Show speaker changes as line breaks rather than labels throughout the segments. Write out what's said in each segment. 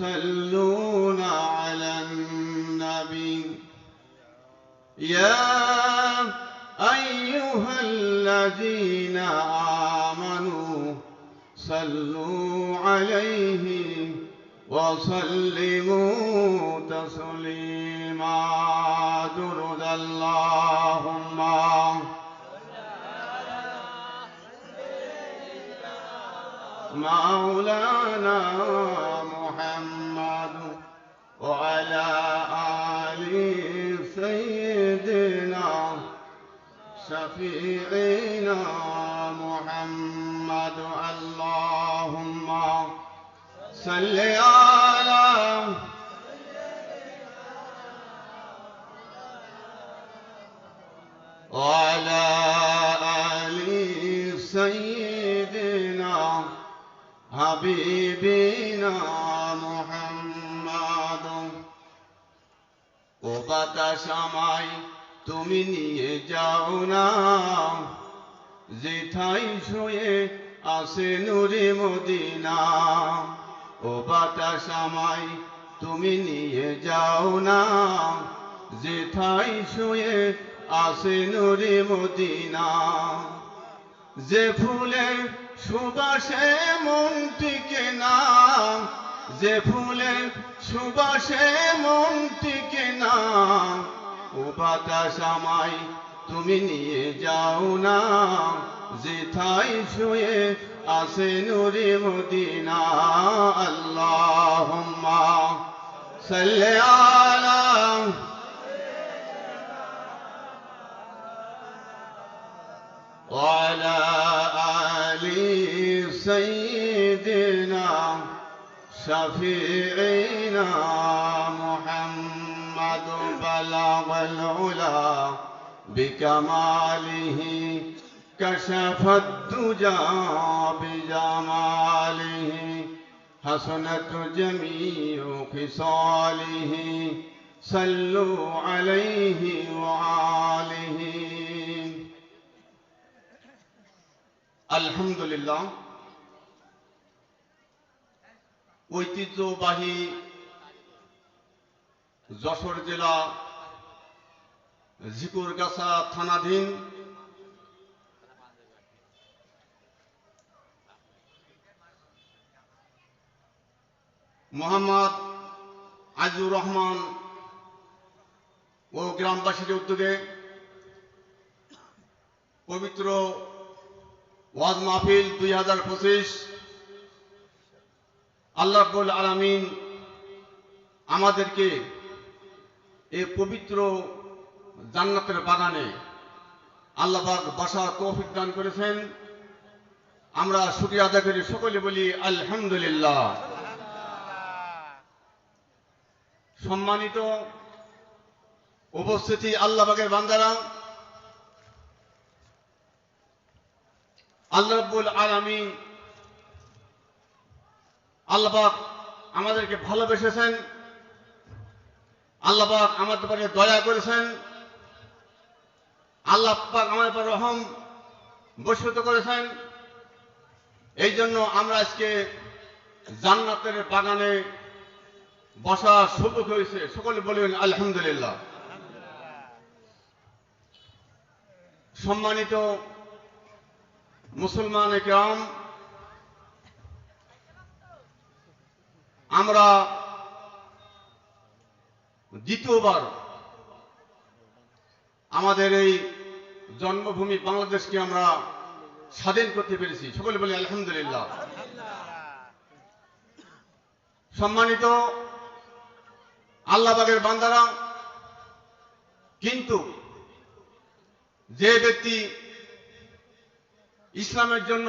يصلون على النبي. يا أيها الذين آمنوا صلوا عليه وسلموا تسليما. درد اللهم. مولانا وعلى آل سيدنا شفيعنا محمد اللهم صل على وعلى آل سيدنا حبيبنا ও বাতাস আমায়, তুমি নিয়ে যাও না। যেথাই শুয়ে আসে নুরে মদিনা, ও বাতাস আমায়, তুমি নিয়ে যাও না। যেথাই শুয়ে আসে নুরে মদিনা, যে ফুলের সুবাসে মন টিকে না। যে ফুলের সুবাসে মন টিকে না ও বাতাস আমায় তুমি নিয়ে যাও না যেথাই শুয়ে আসে নুরে মদিনা আল্লাহুম্মা সাল্লি আলা وعلى آل سيدنا شفيعنا محمد بلغ العلا بكماله كشف الدجى بجماله حسنت جميع خصاله صلوا عليه وآله আলহামদুলিল্লাহ ঐতিহ্যবাহী যশোর জেলা ঝিকুরগাছা থানাধীন মোহাম্মদ আজিউর রহমান ও গ্রামবাসীর উদ্যোগে পবিত্র ওয়াজ মাহফিল দুই হাজার পঁচিশ। আল্লাহবুল আলমিন আমাদেরকে এই পবিত্র জান্নাতের বাগানে আল্লাহবাগ বাসা তৌফিক দান করেছেন। আমরা শুক্রিয়া আদায় করি, সকলে বলি আলহামদুলিল্লাহ। সম্মানিত উপস্থিতি আল্লাহবাগের বান্দারা, আল্লাহ রব্বুল আলামিন আল্লাহবাক আমাদেরকে ভালোবেসেছেন। আল্লাহবাক আমাদের উপরে দয়া করেছেন। আল্লাহ পাক আমাদের উপর রহম বর্ষিত করেছেন। এই জন্য আমরা আজকে জান্নাতের বাগানে বসা সুযোগ হয়েছে। সকলে বলবেন আলহামদুলিল্লাহ। সম্মানিত মুসলমান একরাম, আমরা দ্বিতীয়বার আমাদের এই জন্মভূমি বাংলাদেশকে আমরা স্বাধীন করতে পেরেছি। সকলে বলি আলহামদুলিল্লাহ। সম্মানিত আল্লাহবাগের বান্দারা, কিন্তু যে ব্যক্তি ইসলামের জন্য,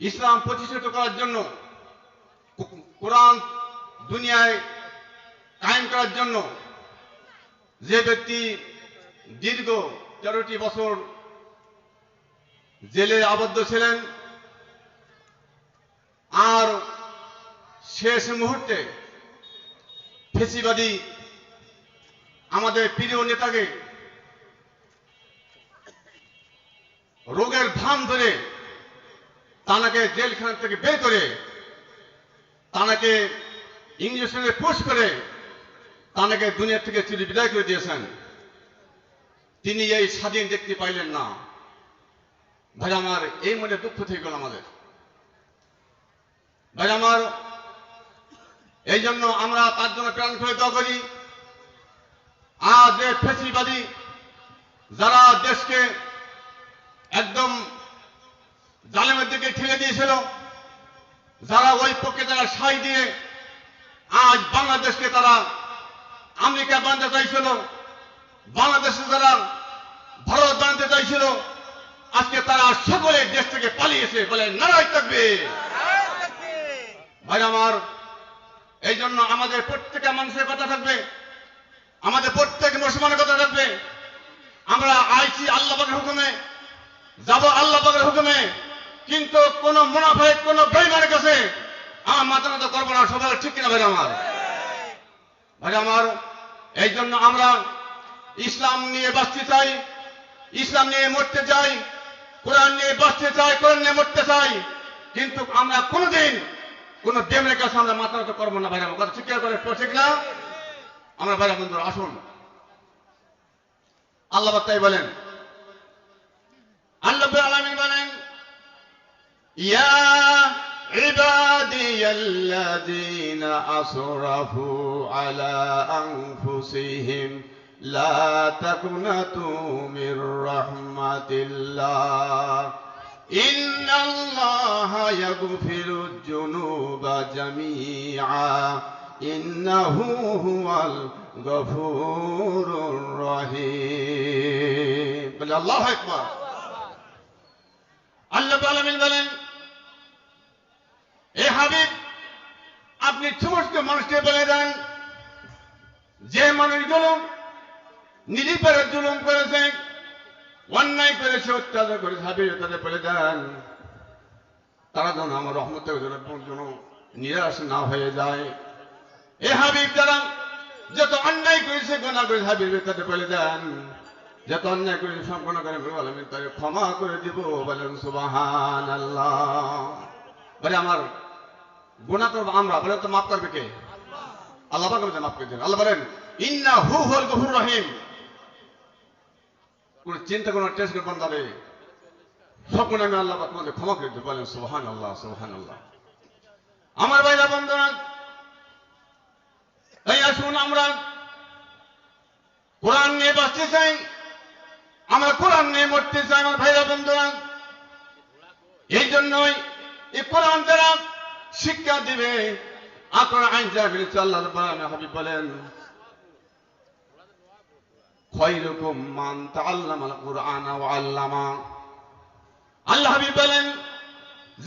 ইসলাম প্রতিষ্ঠিত করার জন্য কোরআন দুনিয়ায় কায়েম করার জন্য যে ব্যক্তি দীর্ঘ তেরোটি বছর জেলে আবদ্ধ ছিলেন, আর শেষ মুহূর্তে ফেসিবাদী আমাদের প্রিয় নেতাকে রোগের ভান ধরে তানাকে জেলখানা থেকে বের করে তানাকে ইঞ্জেকশনে পুশ করে তানাকে দুনিয়া থেকে চিরি বিদায় করে দিয়েছেন। তিনি এই স্বাধীন দেখতে পাইলেন না। ভাই, আমার এই মনে দুঃখ থেকে গেল আমাদের। ভাই, আমার এই জন্য আমরা তার জন্য প্রাণ করে দোয়া করি। আর যে ফেসিবাদী যারা দেশকে একদম জালেমের দিকে ঠেলে দিয়েছিল, যারা ওই পক্ষে তারা সাই দিয়ে আজ বাংলাদেশকে তারা আমেরিকা বানাতে চাইছিল, বাংলাদেশে যারা ভারত বানাতে চাইছিল, আজকে তারা সকলে দেশ থেকে পালিয়েছে বলে নারাই থাকবে। ভাই আমার এই জন্য আমাদের প্রত্যেকটা মানুষের কথা থাকবে, আমাদের প্রত্যেক মুসলমানের কথা থাকবে। আমরা আইছি আল্লাহ পাকের হুকুমে, যাব আল্লাহ পাকের হুকুমে, কিন্তু কোন মুনাফায় কোন বেইমানের কাছে আমার মাথা মতো করব না, সবাই ঠিক কিনা ভাই আমার? ভাই আমার এই জন্য আমরা ইসলাম নিয়ে বাঁচতে চাই, ইসলাম নিয়ে মরতে চাই, কোরআন নিয়ে বাঁচতে চাই, কোরআন নিয়ে মরতে চাই। কিন্তু আমরা কোনোদিন কোন দেমের কাছে আমরা মাথা মতো করব না ভাই আমার কথা ঠিক করে ঠিক না? আমরা ভাই বন্ধুরা, আসুন। আল্লাহ তাই বলেন, আল্লাহ আলমী বলেন, ইয়া عبادي الذين أسرفوا على أنفسهم لا تقنطوا من رحمة الله إن الله يغفر الذنوب جميعا إنه هو الغفور الرحيم بل الله أكبر আল্লাহ আলমিন বলেন এ হাবিব, আপনি সমস্ত মানুষকে বলে দেন, যে মানুষগুলো নিরিপের জুলুম করেছে, অন্যায় করেছে, অত্যাচার করেছে, হাবিব তাদের বলে দেন, তারা যেন আমার রহমতের জন্য নিরাশ না হয়ে যায়। এ হাবিব, যারা যত অন্যায় করেছে গোনা করেছে, হাবিব তাদের বলে দেন, যত অন্যায় করেছে গোনা করে আমি তাকে ক্ষমা করে দিব, বলেন সুবাহান আল্লাহ বলে আমার গোনা করব আমরা বলে তো মাফ করবে কে? আল্লাহ আমাদের মাফ করে দেন আল্লাহ বলেন, ইন্না হু হল গফুর রহিম। কোন চিন্তা, কোন টেস্ট করে বন্ধাবে সব গুণ আমি আল্লাহ পাক আমাদের ক্ষমা করে দেব। বলেন সুবহান আল্লাহ সুবহান আল্লাহ আমার ভাইরা, বন্ধুরা তাই আসুন আমরা কোরআন নিয়ে বাঁচতে চাই, আমরা কোরআন নিয়ে মরতে চাই, আমার ভাইরা, বন্ধুরা। এই জন্যই এই কোরআন দ্বারা শিক্ষা দিবে। আপনার আইন যা বেড়েছে আল্লাহ হাবিব বলেন খয়রুকুম বলেন,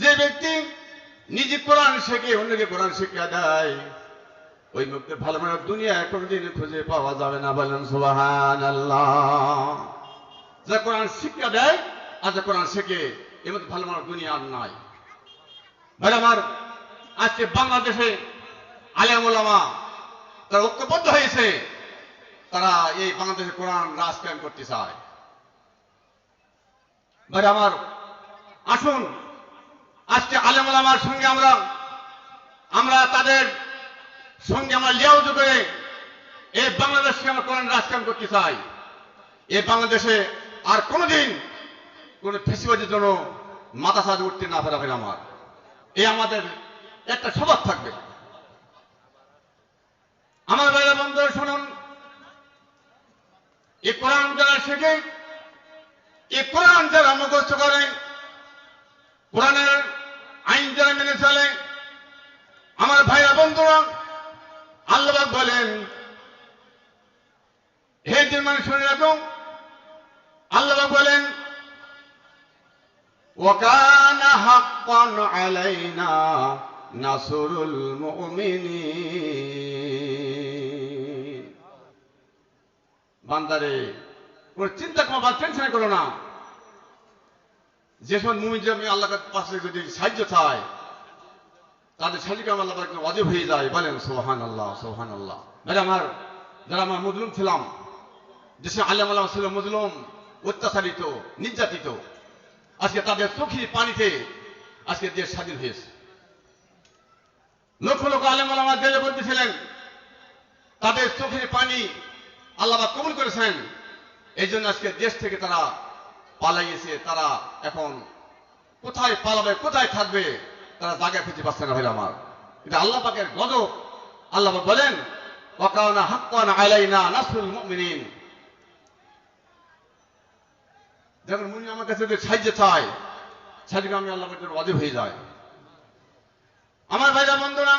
যে ব্যক্তি নিজে কোরআন শেখে, অন্যকে কোরআন শিক্ষা দেয়, ওই মুক্তি ভালো মানে দুনিয়ায় কোনোদিন খুঁজে পাওয়া যাবে না। বলেন সুবাহান যে কোরআন শিক্ষা দেয় আর যে কোরআন শেখে, এর মধ্যে ভালো মানুষ দুনিয়া আর নাই। আমার আজকে বাংলাদেশে আলিয়ামুল্লামা তারা ঐক্যবদ্ধ হয়েছে, তারা এই বাংলাদেশে কোরআন রাজ করতে চায়। ভাই আমার, আসুন, আজকে আলেমুলামার সঙ্গে আমরা আমরা তাদের সঙ্গে আমরা লিয়াউজ করে এই বাংলাদেশকে আমরা কোরআন রাজকাম করতে চাই। এই বাংলাদেশে আর কোনোদিন কোন ফেসিবাদের জন্য মাথা সাজ উঠতে না পারবে আমার। এই আমাদের একটা স্বভাব থাকবে। আমার বাইরে বন্ধু শুনুন। এ কোরআন যারা শেখে এই কোরআন যারা মুখস্থ করে, কোরআনের আইন যারা মেনে চলে, আমার ভাইরা বন্ধুরা, আল্লাহ বলেন, হে মানুষ, শুনে রাখো। আল্লাহ বলেন ওকানা হাক হাক্কান আলাইনা নাসরুল মুমিনিন। বান্দারে, কোনো চিন্তা করো বা টেনশন করো না। যে সময় মুমিন আমি আল্লাহর পাশে যদি সাহায্য চায় তাদের সাহায্য আমার আল্লাহ অজীব হয়ে যায়। বলেন সোহান আল্লাহ সোহান আল্লাহ মানে আমার, যারা আমার মজলুম ছিলাম, দেশে আল্লাহ আল্লাহ ছিল মজলুম, অত্যাচারিত, নির্যাতিত। আজকে তাদের চোখের পানিতে আজকে দেশ স্বাধীন হয়েছে। লক্ষ লক্ষ আলেম আলামা জেলে বলতেছিলেন তাদের চোখের পানি আল্লাহ কবুল করেছেন। এই জন্য আজকে দেশ থেকে তারা পালাইয়েছে, তারা এখন কোথায় পালাবে, কোথায় থাকবে, তারা জায়গা খুঁজে পাচ্ছে না ভাই আমার। এটা আল্লাহ পাকের গজব। আল্লাহ বলেন ওয়াকানা হাক্কান আলাইনা নাসরুল মুমিনিন। যখন মুনি আমার কাছে সাহায্য চায়, সাহায্য আমি আল্লাহ অজীব হয়ে যায় আমার ভাইরা বন্ধুরা,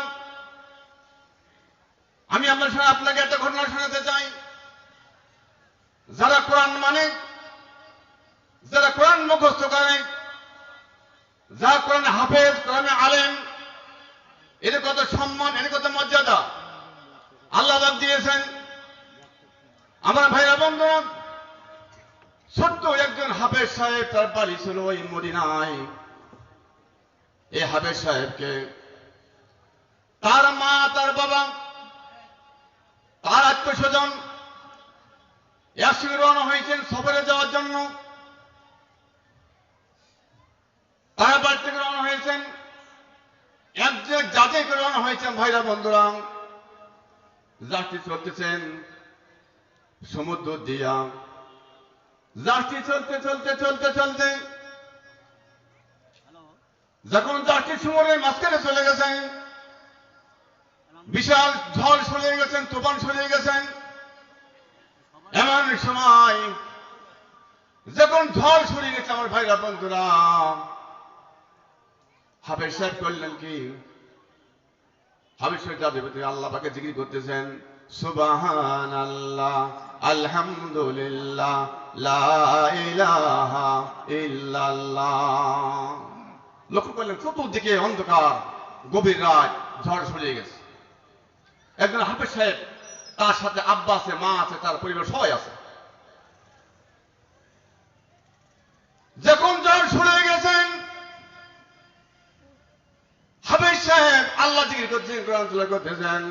আমি আপনার সঙ্গে আপনাকে একটা ঘটনা শোনাতে চাই, যারা কোরআন মানে যারা কোরআন মুখস্থ করে, যারা কোরআন হাফেজ, কোরআন আলেম এর কত সম্মান এর কত মর্যাদা। আল্লাহ দিয়েছেন। আমার ভাইরা বন্ধুরা, ছোট্ট একজন হাফেজ সাহেব তার বাড়ি ছিল ওই মদিনায়। এই হাফেজ সাহেবকে তার মা, তার বাবা, তার আত্মীয় স্বজন একসঙ্গে রওনা হয়েছেন সফরে যাওয়ার জন্য। তারা বাড়ি থেকে রওনা হয়েছেন। এক যে জাতে করে রওনা হয়েছেন, ভাইরা বন্ধুরা। যাত্রী চলতেছেন সমুদ্র দিয়া। যাত্রী চলতে চলতে চলতে চলতে যখন যাত্রী সমুদ্রের মাঝখানে চলে গেছেন বিশাল ঝড় সরিয়ে গেছেন, তুফান সরিয়ে গেছেন। এমন সময় যখন ঝড় সরিয়ে গেছে আমার ভাইরা বন্ধুরা, হাফেজ সাহেব করলেন কি, হাফেজ সাহেব যা দেবে আল্লাহ পাকে জিকির করতেছেন সুবাহান আল্লাহ আলহামদুলিল্লাহ লক্ষ্য করলেন, চতুর্দিকে অন্ধকার, গভীর রাত, ঝড় সরিয়ে গেছে। একজন হাফেজ সাহেব, তার সাথে আব্বা আছে মা আছে, তার পরিবার সবাই আছে। যখন ঝড় সরে গেছেন, হাফেজ সাহেব আল্লাহ জিকির করছেন কোরআন তুলা করতেছেন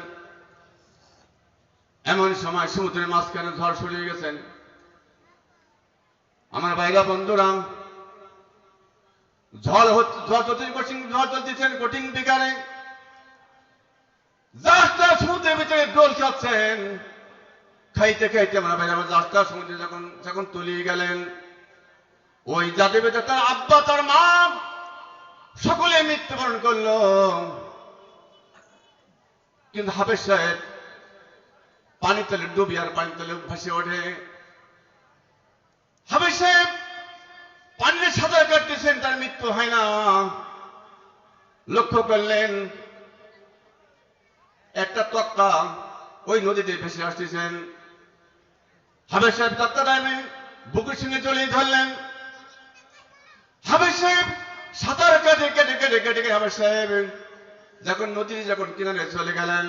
এমন সময় সমুদ্রের মাঝখানে ঝড় সরিয়ে গেছেন। আমার ভাইরা, বন্ধুরা, ঝড় হচ্ছে, ঝড় চলতে ঝড় চলতেছেন কোটিং বিকারে জাহাজটা সমুদ্রের ভিতরে ডোল খাচ্ছেন খাইতে খাইতে আমার ভাইরা জাহাজটা সমুদ্রে যখন যখন তলিয়ে গেলেন, ওই জাতি বেঁচে তার আব্বা, তার মা, সকলে মৃত্যুবরণ করল। কিন্তু হাফেজ সাহেব পানি তলে ডুবি আর পানি তলে ভাসে ওঠে। হাফেজ সাহেব পানিতে সাঁতার কাটতেছেন, তার মৃত্যু হয় না। লক্ষ্য করলেন একটা তক্তা ওই নদীতে ভেসে আসতেছেন। হাফেজ সাহেব তক্তা টাইমে বুকের সঙ্গে চলে ধরলেন। হাফেজ সাহেব সাঁতার কেটে কেটে কেটে কেটে হাফেজ সাহেব যখন নদীর যখন কিনারে চলে গেলেন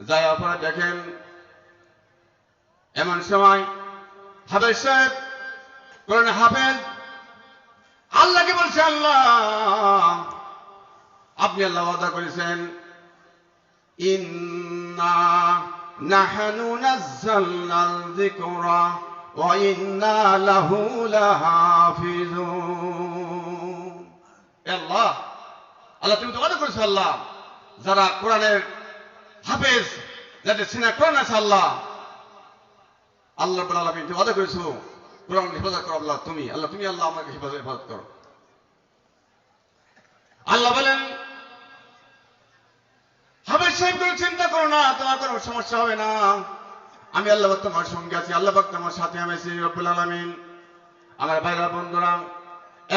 যাই আপনারা দেখেন, এমন সময় হাফেজ সাহেব কোরআন হাফেজ, আল্লাহকে বলছে আল্লাহ, আপনি আল্লাহ ওয়াদা করেছেন। নাহনু নাযালনা যিকরা ওয়া ইন্না লাহু লাহাফিজুন। এ আল্লাহ তুমি তো ওয়াদা করেছ আল্লাহ। যারা কোরআনের হাফেজ, যাদের সিনা কোরআন আছে আল্লাহ। আল্লাহ বলে আল্লাহ তুমি ওয়াদা করেছ। কোরআন হেফাজত করো আল্লাহ তুমি। আল্লাহ তুমি আল্লাহ আমাকে হেফাজত হেফাজত করো। আল্লাহ বলেন হাফেজ সাহেব কোনো চিন্তা করো না, তোমার কোনো সমস্যা হবে না। আমি আল্লাহ তোমার সঙ্গে আছি, আল্লাহ পাক তোমার সাথে আমি আছি, রব্বুল আলামিন। আমার ভাইরা বন্ধুরা,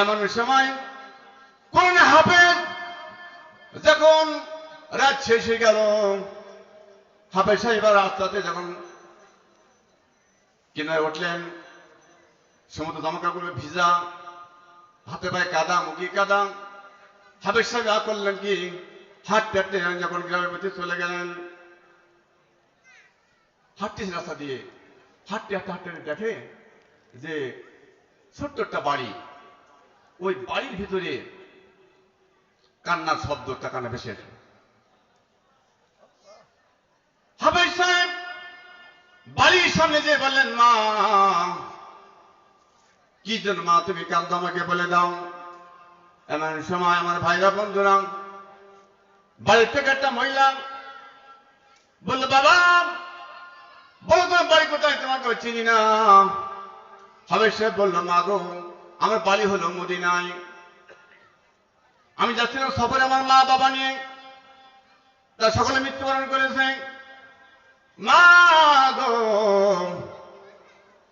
এমন সময় কোন হাফেজ যখন রাত শেষ হয়ে গেল, হাফেজ সাহেব আর রাস্তাতে যখন কিনারে উঠলেন, সমুদ্র জামা কাপড় ভিজা, হাতে পায়ে কাদা, মুখে কাদা হাবের সাহেব আ করলেন কি? হাঁটতে হাঁটতে যখন গ্রামের মধ্যে চলে গেলেন হাঁটতেছে রাস্তা দিয়ে হাঁটতে হাঁটতে হাঁটতে দেখে যে ছোট্ট একটা বাড়ি ওই বাড়ির ভিতরে কান্নার শব্দ একটা কান্না ভেসে। হাফেজ সাহেব, বাড়ির সামনে যে বললেন, মা, কি জন্য মা, তুমি কান্দ আমাকে বলে দাও এমন সময় আমার ভাইরা বন্ধুরা বাড়ির থেকে একটা মহিলা বলল, বাবা, বলো তোমার বাড়ি কোথায়? তোমাকে চিনি না। হবে সে বলল, মা গো, আমার বাড়ি হলো মদিনায়। আমি যাচ্ছিলাম সফরে আমার মা বাবা নিয়ে। তার সকলে মৃত্যুবরণ করেছে। মা গো,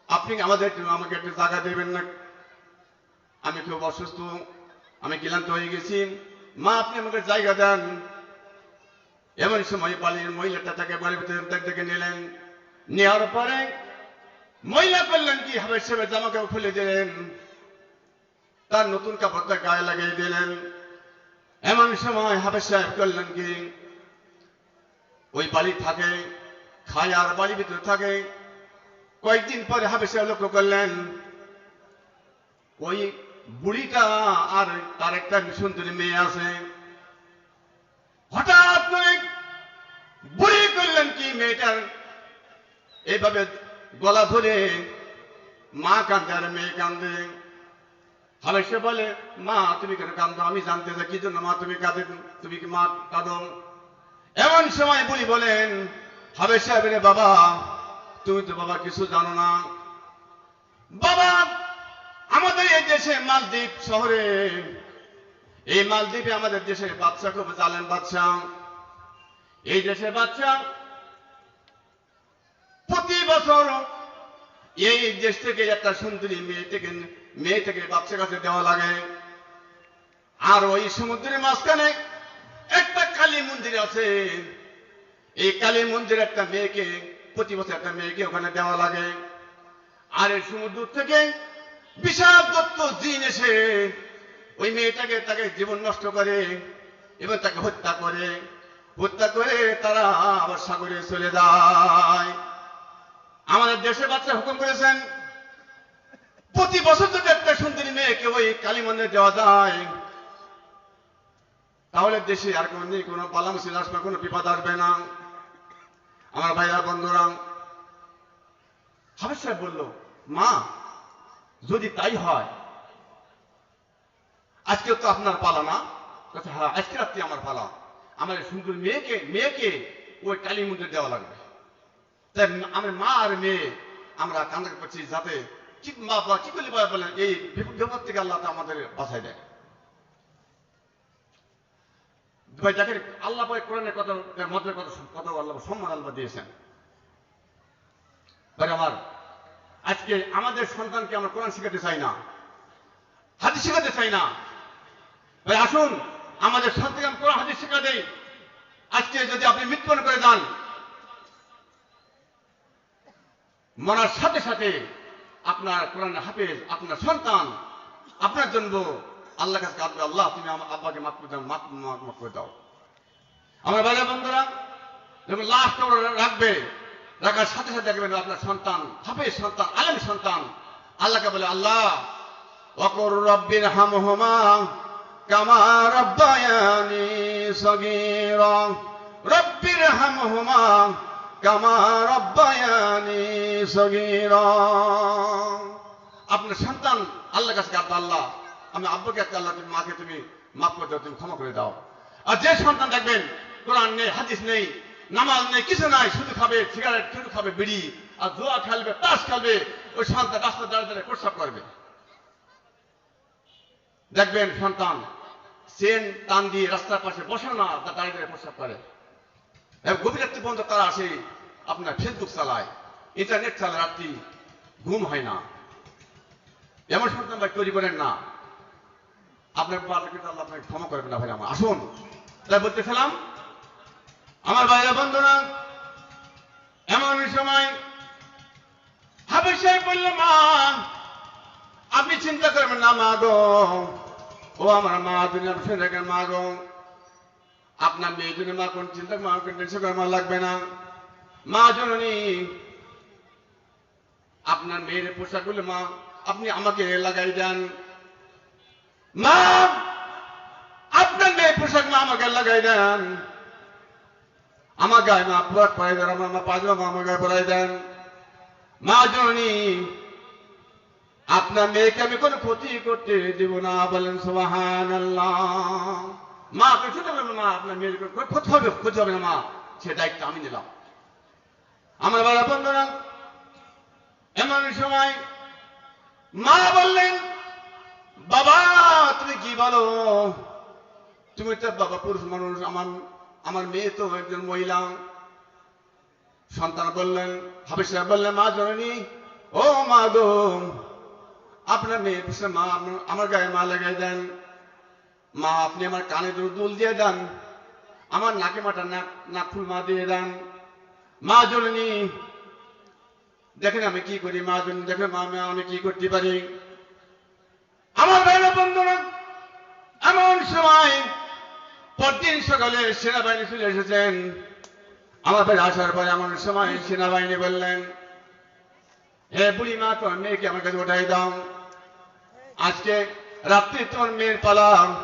আপনি আমাদের আমাকে একটু জায়গা দেবেন না। আমি খুব অসুস্থ, আমি ক্লান্ত হয়ে গেছি। মা, আপনি আমাকে জায়গা দেন। এমন সময় বাড়ির মহিলাটা তাকে বাড়ির ভিতরে থেকে নিলেন। নেওয়ার পরে মহিলা করলেন কি হবে সেবে জামাকে খুলে দিলেন। তার নতুন কাপড়টা গায়ে লাগিয়ে দিলেন। এমন সময় হাফেজ সাহেব করলেন কি? ওই বাড়ি থাকে, খায় আর বাড়ির ভিতরে থাকে। কয়েকদিন পরে হাফেজ সাহেব লক্ষ্য করলেন, ওই বুড়িটা আর তার একটা সুন্দরী মেয়ে আছে। হঠাৎ করে মেয়েটার এইভাবে গলা ধরে মা কান্দে আর মেয়ে কান্দে হামেশা বলে, মা, তুমি কেন কান্দো আমি জানতে চাই, কি জন্য মা তুমি কাঁদে? তুমি কি মা কাঁদো? এমন সময় বুড়ি বলেন হাবেশ সাহেবের বাবা, তুমি তো বাবা কিছু জানো না। বাবা, আমাদের এই দেশে মালদ্বীপ শহরে, এই মালদ্বীপে আমাদের দেশের বাচ্চা খুব জালেন বাচ্চা এই দেশের বাচ্চা প্রতি বছর এই দেশ থেকে একটা সুন্দরী মেয়ে থেকে মেয়ে থেকে বাচ্চা কাছে দেওয়া লাগে। আর ওই সমুদ্রের মাঝখানে একটা কালী মন্দির আছে। এই কালী মন্দির একটা মেয়েকে প্রতি বছর একটা মেয়েকে ওখানে দেওয়া লাগে। আর এই সমুদ্র থেকে বিশাল দত্ত জিন এসে ওই মেয়েটাকে তাকে জীবন নষ্ট করে এবং তাকে হত্যা করে। হত্যা করে তারা আবার সাগরে চলে যায়। আমাদের দেশের বাচ্চা হুকুম করেছেন, প্রতি বছর যদি একটা সুন্দরী মেয়েকে ওই কালী মন্দিরে দেওয়া যায়, তাহলে দেশে আর কোনো নেই, কোনো পালামসিল আসবে, কোনো বিপদ আসবে না। আমার ভাইরা বন্ধুরা, হাফেজ সাহেব বলল, মা, যদি তাই হয় আজকে তো আপনার পালা না? হ্যাঁ আজকে রাত্রি আমার পালা। আমার সুন্দর মেয়েকে মেয়েকে ওই কালী মন্দির দেওয়া লাগবে। আমার মা আর মেয়ে। আমরা কান্না করছি যাতে মা এই বিপদ থেকে আল্লাহ আমাদের বাঁচাই দেয়। ভাই, দেখেন, আল্লাহ কত মতের কত কত আল্লাহ সম্মান আল্লাহ দিয়েছেন। ভাই, আমার, আজকে আমাদের সন্তানকে আমরা কোরআন শিখাতে চাই না, হাদিস শেখাতে চাই না। ভাই, আসুন, আমাদের সন্তানকে কোরআন হাদিস শেখা দেই। আজকে যদি আপনি মৃত্যুবরণ করে যান মরার সাথে সাথে আপনার কোরআন হাফেজ, আপনার সন্তান, আপনার জন্য আল্লাহ কাছে কাঁদবে, আল্লাহ, তুমি আমার আব্বাকে মাফ করে দাও মাফ করে দাও। আমার ভাই বন্ধুরা যখন কবর রাখবে, রাখার সাথে সাথে দেখবেন আপনার সন্তান, হাফেজ সন্তান, আলেম সন্তান, আল্লাহকে বলে, আল্লাহ অকর রব্বির হামহুমা কামা রব্বায়ানি সগীরা রব্বির হামহুমা কামা রব্বায়ানি সগীরা। আপনার সন্তান আল্লাহ কাছে কাঁদবে আল্লাহ, আমি আব্বাকে একটা আল্লাহ, তুমি মাকে তুমি মাফ করে দাও, তুমি ক্ষমা করে দাও। আর যে সন্তান দেখবেন, কোরআন নেই, হাদিস নেই, নামাজ নেই, কিছু নাই, শুধু খাবে সিগারেট শুধু খাবে বিড়ি, আর জোয়া খেলবে, তাস খেলবে, ওই সন্তান রাস্তা দাঁড়িয়ে দাঁড়িয়ে প্রস্রাব করবে। দেখবেন সন্তান সেন টান দিয়ে রাস্তার পাশে বসে না, তা দাঁড়িয়ে দাঁড়িয়ে প্রস্রাব করে। গভীর রাত্রি পর্যন্ত তারা আসে আপনার ফেসবুক চালায়, ইন্টারনেট চালায়, রাত্রি ঘুম হয় না। এমন সন্তান ভাই তৈরি করেন না। আপনার আল্লাহ আল্লাহ আপনাকে ক্ষমা করবেন না ভাই আমার, আসুন। তাই বলতেছিলাম আমার ভাইরা, বন্ধুরা, এমন সময় হাবিব সাহেব বলল, মা, আপনি চিন্তা করবেন না, মা গো। ও আমার মা দুনিয়া বসে দেখেন মা গো। আপনার মেয়ে জন্য মা কোন চিন্তা, মা কোন টেনশন মা লাগবে না। মা জননী, আপনার মেয়ের পোশাকগুলো মা, আপনি আমাকে লাগাই দেন। মা, আপনার মেয়ের পোশাক মা আমাকে লাগাই দেন। আমার গায়ে মা পুরাত পরাই দেন, আমার মা পাজামা আমার গায়ে পরাই দেন। মা জননী, আপনার মেয়েকে আমি কোনো ক্ষতি করতে দেব না, বলেন সোহান মা আপনি শুনতে পারবেন মা, আপনার মেয়ের ক্ষতি হবে ক্ষতি হবে না মা। সে দায়িত্ব আমি নিলাম। আমার বাবা বন্ধুরা, এমন সময় মা বললেন, বাবা, তুমি কি বলো? তুমি তো বাবা পুরুষ মানুষ, আমার আমার মেয়ে তো একজন মহিলা। সন্তান বললেন হাবিজ সাহেব বললেন, মা জননী, ও মা গো, আপনার মেয়ে পিছনে মা, আমার গায়ে মা লাগাই দেন। মা, আপনি আমার কানে দুল দিয়ে দেন। আমার নাকে মাটা নাক ফুল মা দিয়ে দেন। মা জননী, দেখেন আমি কি করি, মা জননী, দেখেন মা, আমি- কি করতে পারি। আমার ভাইরা বন্ধুরা, এমন সময় পরদিন সকালে সেনাবাহিনী চলে এসেছেন। আমার ভাই আসার পরে এমন সময় সেনাবাহিনী বললেন হে বুড়ি মা, তোমার মেয়েকে আমার কাছে ওঠাই দাও। আজকে রাত্রি তোমার মেয়ের পালা।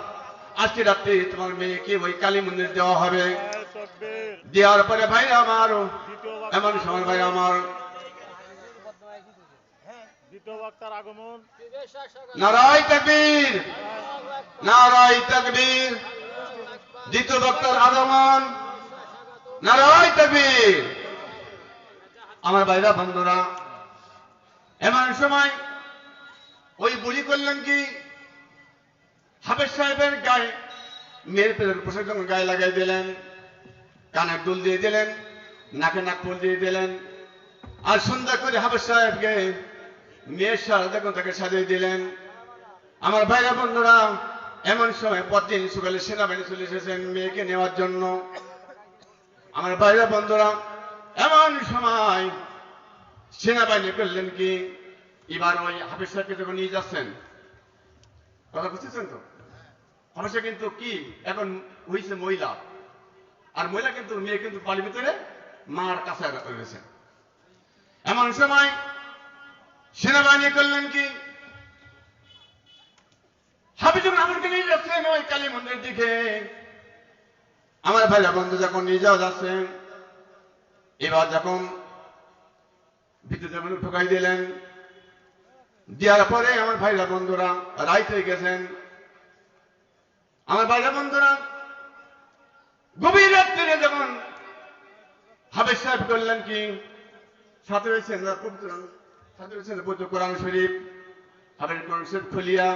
আজকে রাত্রি তোমার মেয়েকে ওই কালী মন্দির দেওয়া হবে।
নারায় তকবীর।
দেওয়ার পরে ভাই আমার এমন সময় ভাই আমার। নারাই তকবীর নারাই তকবীর। দ্বিতীয় বক্তার আগমন নারাই তকবীর। আমার ভাইরা বন্ধুরা এমন সময় ওই বুড়ি করলেন কি হাফেজ সাহেবের গায়ে মেয়ের পোশাক যখন গায়ে লাগাই দিলেন, কানের দুল দিয়ে দিলেন, নাকে নাক ফুল দিয়ে দিলেন। আর সুন্দর করে হাফেজ সাহেবকে মেয়ের সারা দেখুন তাকে সাজিয়ে দিলেন। আমার ভাইরা বন্ধুরা, এমন সময় পরদিন সকালে সেনাবাহিনী চলে এসেছেন মেয়েকে নেওয়ার জন্য। আমার ভাইরা বন্ধুরা, এমন সময় সেনাবাহিনী করলেন কি? এবার ওই হাফিজ সাহেবকে যখন নিয়ে যাচ্ছেন, কথা বুঝতেছেন তো? হাফিজা কিন্তু কি? এখন হয়েছে মহিলা। আর মহিলা কিন্তু, মেয়ে কিন্তু বাড়ির ভিতরে মার কাছে রয়েছে। এমন সময় সেনাবাহিনী করলেন কি? হাফিজুর রহমানকে নিয়ে যাচ্ছেন ওই কালী মন্দির দিকে। আমার ভাইরা বন্ধু, যখন নিয়ে যাওয়া যাচ্ছে এবার যখন যখন ঢোকাই দিলেন, দেওয়ার পরে আমার ভাইরা বন্ধুরা রাইট হয়ে গেছেন। আমার ভাইরা বন্ধুরা গভীর রাত্রে যখন হাবিজ সাহেব করলেন কি রয়েছেন পবিত্র সাথে রয়েছেন পবিত্র কোরআন শরীফ হাবিজ কোরআন শরীফ খুলিয়া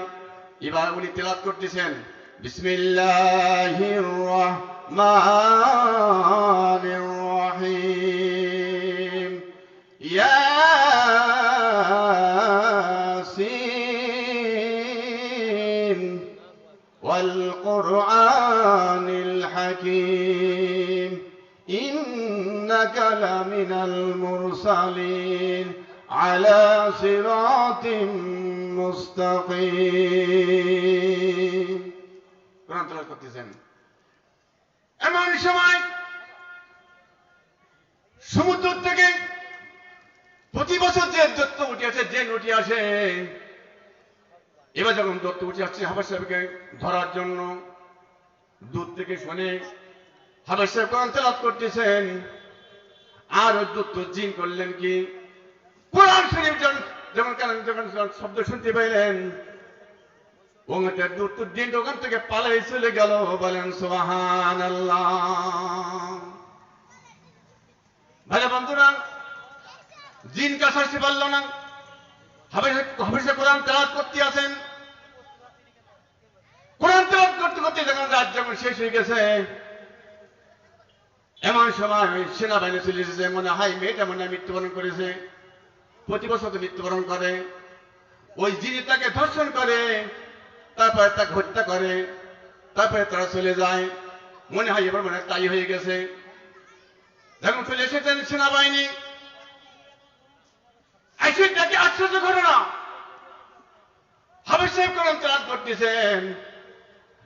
এবার উনি তেলাত করতেছেন, বিসমিল্লাহির রহমানির لمن المرسلين على صراط مستقيم কোরআন তেলাওয়াত করতেছেন এমন সময় সমুদ্র থেকে প্রতি বছর যে দত্ত উঠে আসে যে উঠে আসে এবার যখন দত্ত উঠে আসছে হাফাজ সাহেবকে ধরার জন্য দূর থেকে শুনে হাফাজ সাহেব কোরআন তেলাওয়াত করতেছেন আর জিন করলেন কি? কোরআন শরীফ যখন যখন শব্দ শুনতে পাইলেন ওখানে থেকে পালাই চলে গেল, বলেন সোহান ভাইরা বন্ধুরা, জিন কাছাকাছি পারল না। হাফিজে কোরআন তেলাওয়াত করতে আছেন। কোরআন তেলাওয়াত করতে করতে যখন রাত যখন শেষ হয়ে গেছে এমন সময় সেনাবাহিনী চলে এসেছে, মনে হয় মেয়েটা মনে হয় মৃত্যুবরণ করেছে। প্রতি বছর তো মৃত্যুবরণ করে। ওই যিনি তাকে ধর্ষণ করে, তারপরে তাকে হত্যা করে, তারপরে তারা চলে যায়। মনে হয় এবার মনে তাই হয়ে গেছে। যখন চলে এসেছেন সেনাবাহিনী দেখে আশ্চর্য ঘটনা। হাবিজ সাহেব কোরআন তেলাওয়াত করতেছেন?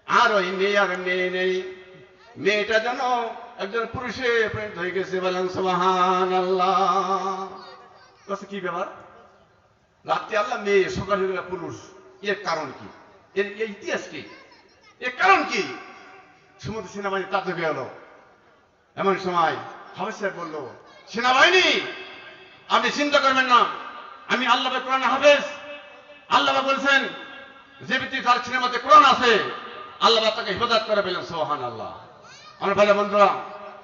আর ওই মেয়ে আর মেয়ে নেই। মেয়েটা যেন একজন পুরুষে প্রেরিত হয়ে গেছে বলেন সুবাহান আল্লাহ কি ব্যাপার? রাত্রে আল্লাহ মেয়ে সকালে হয়ে পুরুষ এর কারণ কি? এর এর ইতিহাস কি? এর কারণ কি? সমুদ্র সেনাবাহিনী তাতে গেল এমন সময় হাফেজ সাহেব বলল সেনাবাহিনী আপনি চিন্তা করবেন না। আমি আল্লাহ কোরআন হাফেজ। আল্লাহ বলছেন যে ব্যক্তি তার সিনেমাতে কোরআন আছে আল্লাহ তাকে হিফাজত করে পেলেন সোহান আল্লাহ আমার ভালো বন্ধুরা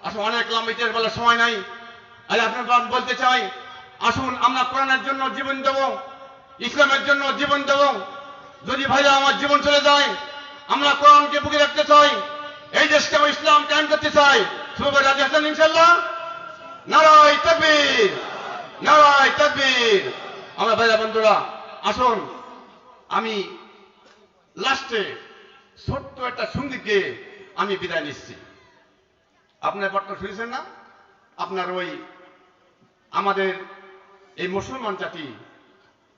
আসলে অনেক লম্বা ইতিহাস বলার সময় নাই। আরে আপনার বলতে চাই, আসুন আমরা কোরআনের জন্য জীবন দেব, ইসলামের জন্য জীবন দেব। যদি ভাইরা আমার জীবন চলে যায়, আমরা কোরআনকে বুকে রাখতে চাই, এই দেশকে আমরা ইসলাম কায়েম করতে চাই। সুবাহ রাজি হাসান ইনশাল্লাহ নারায় তকবীর নারায় তকবীর। আমরা ভাইরা বন্ধুরা, আসুন, আমি লাস্টে ছোট্ট একটা সংগীত গেয়ে আমি বিদায় নিচ্ছি। আপনার পট্ট শুনেছেন না? আপনার ওই আমাদের এই মুসলমান জাতি,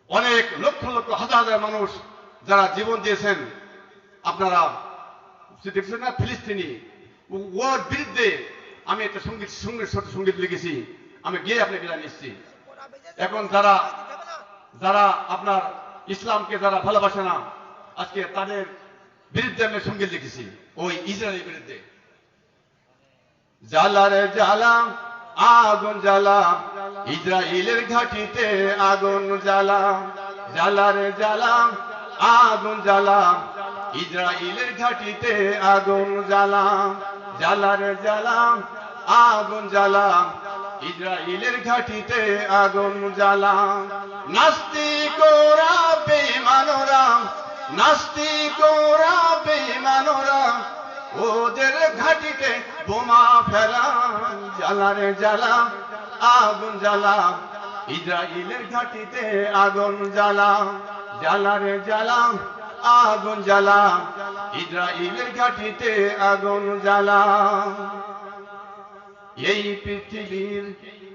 অনেক লক্ষ লক্ষ হাজার হাজার মানুষ যারা জীবন দিয়েছেন, আপনারা দেখছেন না? ফিলিস্তিনি ওর বিরুদ্ধে আমি একটা সংগীত সংগীত, ছোট সংগীত লিখেছি। আমি গিয়ে আপনি বিদায় নিচ্ছি এখন যারা যারা আপনার ইসলামকে যারা ভালোবাসে না, আজকে তাদের বিরুদ্ধে আমি সংগীত লিখেছি, ওই ইসরায়েলের বিরুদ্ধে। জ্বালারে জ্বালা আগুন জ্বালা ইসরায়েলের ঘাটিতে আগুন জ্বালা জ্বালারে জ্বালা আগুন জ্বালা ইসরায়েলের ঘাটিতে আগুন জ্বালা জ্বালারে জ্বালা আগুন জ্বালা ইসরায়েলের ঘাটিতে আগুন জ্বালা নাস্তিকরা বেমানরা নাস্তিকরা বেমানরা ওদের ঘাটিতে বোমা ফেলা, জ্বালারে জ্বালা, আগুন জ্বালা। ইসরায়েলের ঘাটিতে আগুন জ্বালা, জ্বালারে জ্বালা, আগুন জ্বালা। ইসরায়েলের ঘাটিতে আগুন জ্বালা। এই পৃথিবীর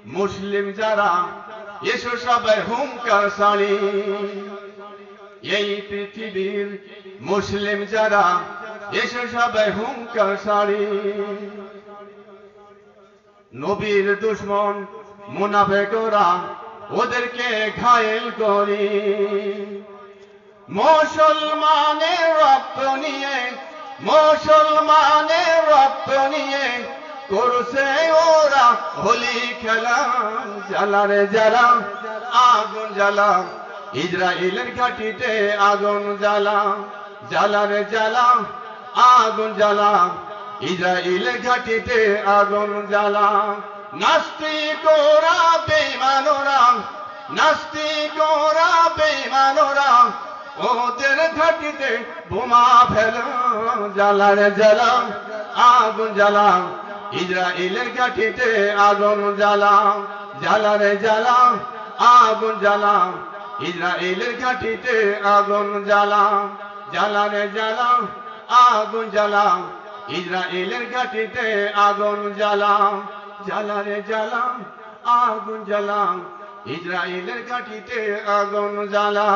মুসলিম যারা, এসো সবাই হুঙ্কার সারি। এই পৃথিবীর মুসলিম যারা এসো সবাই হুঙ্কার সারি নবীর দুশ্মন মুনাফেকরা ওদেরকে ঘায়েল করি। মুসলমানের রক্ত নিয়ে, মুসলমানের রক্ত নিয়ে করছে ওরা হোলি খেলা। জ্বালারে জ্বালা, আগুন জ্বালা, ইসরায়েলের ঘাটিতে আগুন জ্বালা। জ্বালারে জ্বালা আগুন জ্বালা ইসরায়েলের ঘাটিতে আগুন জ্বালা নাস্তিকরা বেমানরা নাস্তিকরা বেমানরা ওদের ঘাটিতে বোমা ফেল, জ্বালারে জ্বালা। আগুন জ্বালা ইসরায়েলের ঘাটিতে আগুন জ্বালা জ্বালারে জ্বালা, আগুন জ্বালা ইসরায়েলের ঘাটিতে আগুন জ্বালা জ্বালারে জ্বালা আগুন জ্বালাম ইসরায়েলের ঘাটিতে আগুন জ্বালাম জ্বালারে জ্বালাম আগুন জ্বালাম ইসরায়েলের ঘাটিতে আগুন জ্বালা